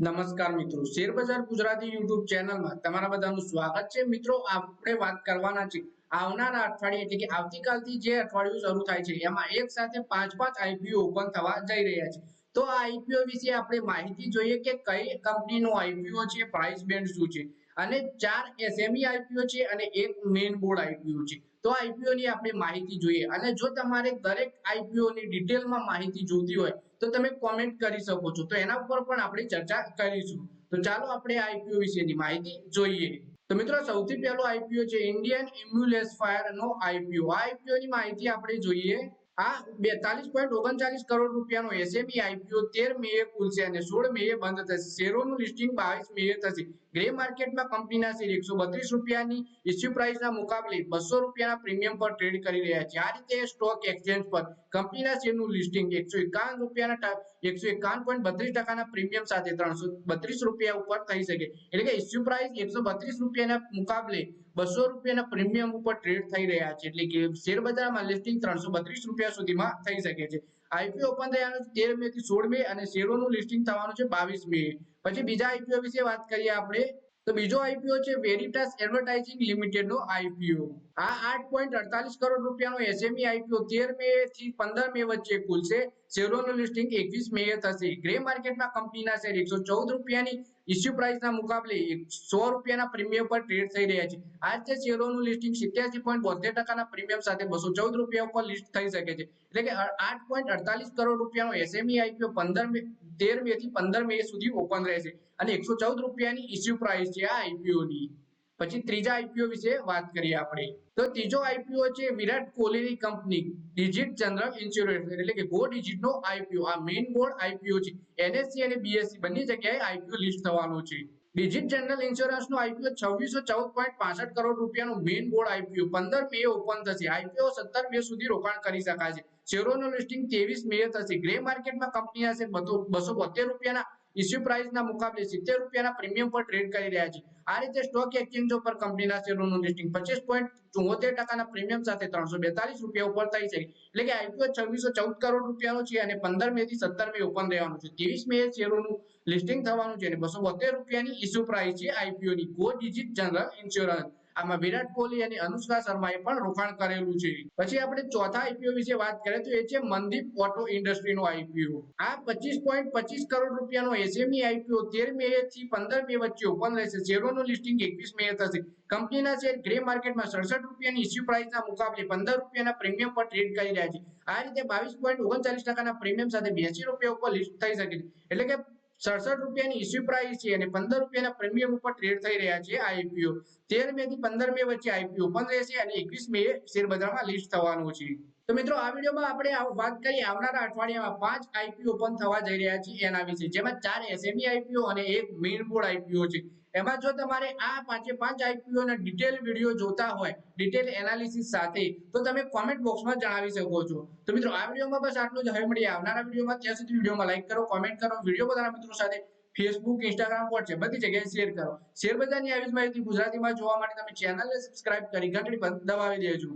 નમસ્કાર મિત્રો. Share Gujarati YouTube ચેનલમાં તમારા બધાનું સ્વાગત છે. મિત્રો, આપણે વાત કરવાના છે આવનારા અઠવાડિયે, એટલે કે આવતીકાલથી જે અઠવાડિયું શરૂ થાય છે, એમાં એક સાથે પાંચ પાંચ આઈપીઓ ઓપન થવા જઈ રહ્યા છે. તો આ આઈપીઓ વિશે આપણે માહિતી જોઈએ કે કઈ કંપનીનું આઈપીઓ છે પ્રાઇસ બેન્ડ શું છે? અને ચાર એસએમઈ આઈપીઓ છે અને એક મેઇન બોર્ડ આઈપીઓ છે. તો આઈપીઓ ની આપણે માહિતી જોઈએ. અને જો તમારે દરેક આઈપીઓ ની ડિટેલમાં માહિતી જોતી હોય, તો તમે કોમેન્ટ કરી શકો છો. તો એના ઉપર પણ આપણે ચર્ચા કરીશું. તો ચાલો આપણે આઈપીઓ વિશેની માહિતી જોઈએ. તો મિત્રો, સૌથી પહેલો આઈપીઓ છે ઇન્ડિયન ઇમ્યુલેસ ફાયર નો આઈપીઓ. આ આઈપીઓ ની માહિતી આપણે જોઈએ. આ બેતાલીસ પોઈન્ટ ઓગણચાલીસ કરોડ રૂપિયાનો એસએમઈ આઈપીઓ તેર મે ખુલશે અને સોળ મે બંધ થશે. શેરોનું લિસ્ટિંગ બાવીસ મે થશે. ગ્રે માર્કેટમાં કંપનીના શેર એકસો બત્રીસ રૂપિયાની ઇસ્યુ પ્રાઇસના મુકાબલે બસો રૂપિયાના પ્રીમિયમ પર ટ્રેડ કરી રહ્યા છે. આ રીતે સ્ટોક એક્સચેન્જ પર કંપનીના શેરનું લિસ્ટિંગ એકસો એકાવન રૂપિયાના એકસો એકાવન પોઈન્ટ બત્રીસ ટકાના પ્રીમિયમ સાથે ત્રણસો બત્રીસ રૂપિયા ઉપર થઈ શકે. એટલે કે ઇસ્યુ પ્રાઇસ એકસો બત્રીસ રૂપિયાના મુકાબલે બસો રૂપિયાના પ્રીમિયમ ઉપર ટ્રેડ થઈ રહ્યા છે. એટલે કે શેર બજારમાં લિસ્ટિંગ ત્રણસો બત્રીસ રૂપિયા સુધીમાં થઈ શકે છે. આઈપીઓ ઓપન થયાનું તેર મે થી સોળ મે અને શેરોનું લિસ્ટિંગ થવાનું છે બાવીસ મે. પછી બીજા આઈપીઓ વિશે વાત કરીએ આપણે. તો બીજો આઈપીઓ છે વેરિટાસ એડવર્ટાઇઝિંગ લિમિટેડ નો આઈપીઓ આ આઠ પોઈન્ટ અડતાલીસ કરોડ રૂપિયાનો એસએમઈ આઈપીઓ તેર મે થી પંદર મે વચ્ચે ખુલશે. શેરોનું લિસ્ટિંગ એકવીસ મે થશે. ગ્રે માર્કેટમાં કંપનીના શેર એકસો ચૌદ રૂપિયાની ઇસ્યુ પ્રાઇસના મુકાબલે સો રૂપિયાના પ્રીમિયમ પર ટ્રેડ થઈ રહ્યા છે. આ રીતે શેરોનું લિસ્ટિંગ સિત્યાસી પોઈન્ટ બોતેર ટકાના પ્રીમિયમ સાથે બસો ચૌદ રૂપિયા ઉપર લિસ્ટ થઈ શકે છે. એટલે કે આઠ પોઈન્ટ અડતાલીસ કરોડ રૂપિયાનો એસએમઈ આઈપીઓ પંદર મે, તેર મે થી પંદર મે સુધી ઓપન રહેશે. અને એકસો ચૌદ રૂપિયાની ઇસ્યુ પ્રાઇસ છે આ આઈપીઓ ની. પછી ત્રીજા આઈપીઓ વિશે વાત કરીએ આપણે. તો ત્રીજો આઈપીઓ છે વિરાટ કોહલીની કંપની ડિજિટ જનરલ ઇન્સ્યોરન્સ એટલે કે ગો ડિજિટ નો આઈપીઓ આ મેઇન બોર્ડ આઈપીઓ છે. એનએસસી અને બીએસસી બંને જગ્યાએ આઈપીઓ લિસ્ટ થવાનો છે. ડિજિટ જનરલ ઇન્સ્યોરન્સ નો આઈપીઓ છવ્વીસો ચૌદ પોઈન્ટ પાસઠ કરોડ રૂપિયાનું મેઇન બોર્ડ આઈપીઓ પંદર મે ઓપન થશે. આઈપીઓ સત્તર મે સુધી રોકાણ કરી શકાય છે શેરોનું લિસ્ટિંગ ત્રેવીસ મે થશે. ગ્રે માર્કેટમાં કંપની હશે બસો બોતેર રૂપિયાના ઇસ્યુ પ્રાઇસના મુકાબલે સિત્તેર રૂપિયાના પ્રીમિયમ પર ટ્રેડ કરી રહ્યા છે. આ રીતે સ્ટોક એક્સચેન્જો પર કંપનીના શેરોનું લિસ્ટિંગ પચીસ પોઈન્ટ ચુમ્મોતેર ટકાના પ્રીમિયમ સાથે ત્રણસો બેતાલીસ રૂપિયા ઉપર થઈ છે. એટલે કે આઈપીઓ છવ્વીસો ચૌદ કરોડ રૂપિયાનો છે અને પંદર મે થી સત્તર મે ઓપન રહેવાનું છે. ત્રેવીસ મે શેરોનું લિસ્ટિંગ થવાનું છે અને બસો બોતેર રૂપિયાની ઇસ્યુ પ્રાઇસ છે આઈપીઓની ગો ડિજિટ જનરલ ઇન્સ્યોરન્સ આમાં વિરાટ કોહલી અને અનુષ્કા શર્માએ પણ રોકાણ કરેલું છે. પછી આપણે ચોથા આઈપીઓ વિશે વાત કરીએ તો એ છે મનદીપ ઓટો ઇન્ડસ્ટ્રીનો આઈપીઓ આ પચીસ પોઈન્ટ પચીસ કરોડ રૂપિયાનો એસએમઈ આઈપીઓ તેર મે થી પંદર મે વચ્ચે ઓપન રહેશે. શેરોનું લિસ્ટિંગ એકવીસ મે થશે. કંપનીના શેર ગ્રે માર્કેટમાં સડસઠ રૂપિયાની ઇસ્યુ પ્રાઇસના મુકાબલે પંદર રૂપિયાના પ્રીમિયમ પર ટ્રેડ કરી રહ્યા છે. આ રીતે બાવીસ પોઈન્ટ ઓગણચાલીસ ટકાના પ્રીમિયમ સાથે બ્યાસી રૂપિયા ઉપર લિસ્ટ થઈ શકે છે. એટલે કે સડસઠ રૂપિયાની ઇસ્યુ પ્રાઇસ છે અને પંદર રૂપિયાના પ્રીમિયમ ઉપર ટ્રેડ થઈ રહ્યા છે આઈપીઓ તેર મે થી પંદર મે વચ્ચે આઈપીઓ ઓપન રહેશે અને એકવીસ મે શેર બજારમાં લિસ્ટ થવાનું છે. તો મિત્રો, આ વિડીયોમાં આપણે વાત કરીએ આવનારા અઠવાડિયામાં પાંચ આઈપીઓ ઓપન થવા જઈ રહ્યા છે એના વિશે. જેમાં ચાર એસએમઈ આઈપીઓ અને એક મેઇન બોર્ડ આઈપીઓ છે. એમાં જો તમારે આ પાંચે પાંચ આઈપીઓ ના ડિટેલ વીડિયો જોતા હોય ડિટેલ એનાલિસિસ સાથે, તો તમે કોમેન્ટ બોક્સમાં જણાવી શકો છો. તો મિત્રો, આ વિડીયોમાં બસ આટલું જ. હવે મળીએ આવનારા વિડીયોમાં. ત્યાં સુધી વિડીયોમાં લાઈક કરો કોમેન્ટ કરો, વીડિયો પોતાના મિત્રો સાથે ફેસબુક ઇન્સ્ટાગ્રામ વોટ્સએપ બધી જગ્યાએ શેર કરો. શેર બજારની આવી જ માહિતી ગુજરાતીમાં જોવા માટે તમે ચેનલને સબસ્ક્રાઇબ કરી ઘંટડી દબાવી દેજો.